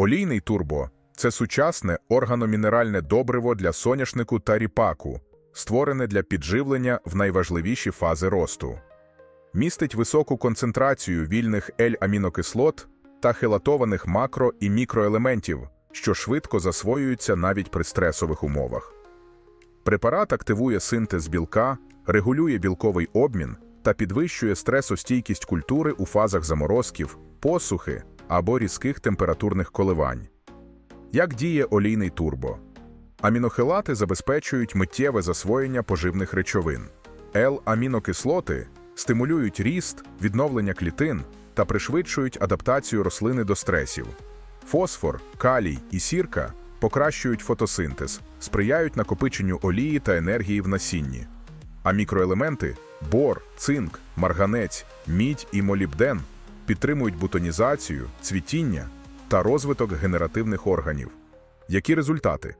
Олійний турбо це сучасне органомінеральне добриво для соняшнику та ріпаку, створене для підживлення в найважливіші фази росту. Містить високу концентрацію вільних L-амінокислот та хелатованих макро- і мікроелементів, що швидко засвоюються навіть при стресових умовах. Препарат активує синтез білка, регулює білковий обмін та підвищує стресостійкість культури у фазах заморозків, посухи або різких температурних коливань. Як діє олійний турбо? Амінохилати забезпечують миттєве засвоєння поживних речовин. Л-амінокислоти стимулюють ріст, відновлення клітин та пришвидшують адаптацію рослини до стресів. Фосфор, калій і сірка покращують фотосинтез, сприяють накопиченню олії та енергії в насінні. А мікроелементи бор, цинк, марганець, мідь і молібден підтримують бутонізацію, цвітіння та розвиток генеративних органів. Які результати?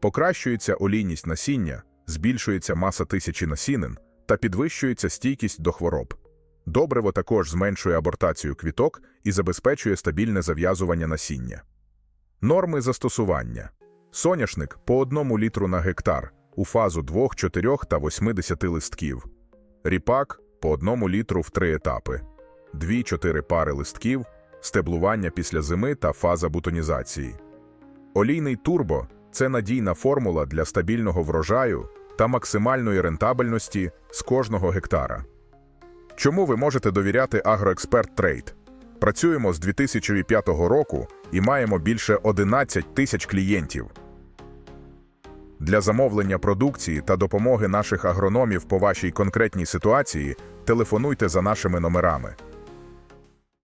Покращується олійність насіння, збільшується маса тисячі насінин та підвищується стійкість до хвороб. Добриво також зменшує абортацію квіток і забезпечує стабільне зав'язування насіння. Норми застосування. Соняшник по 1 літру на гектар у фазу 2, 4 та 80 листків. Ріпак по 1 літру в 3 етапи. 2-4 пари листків, стеблування після зими та фаза бутонізації. Олійний турбо це надійна формула для стабільного врожаю та максимальної рентабельності з кожного гектара. Чому ви можете довіряти Агроексперт Трейд? Працюємо з 2005 року і маємо більше 11 тисяч клієнтів. Для замовлення продукції та допомоги наших агрономів по вашій конкретній ситуації телефонуйте за нашими номерами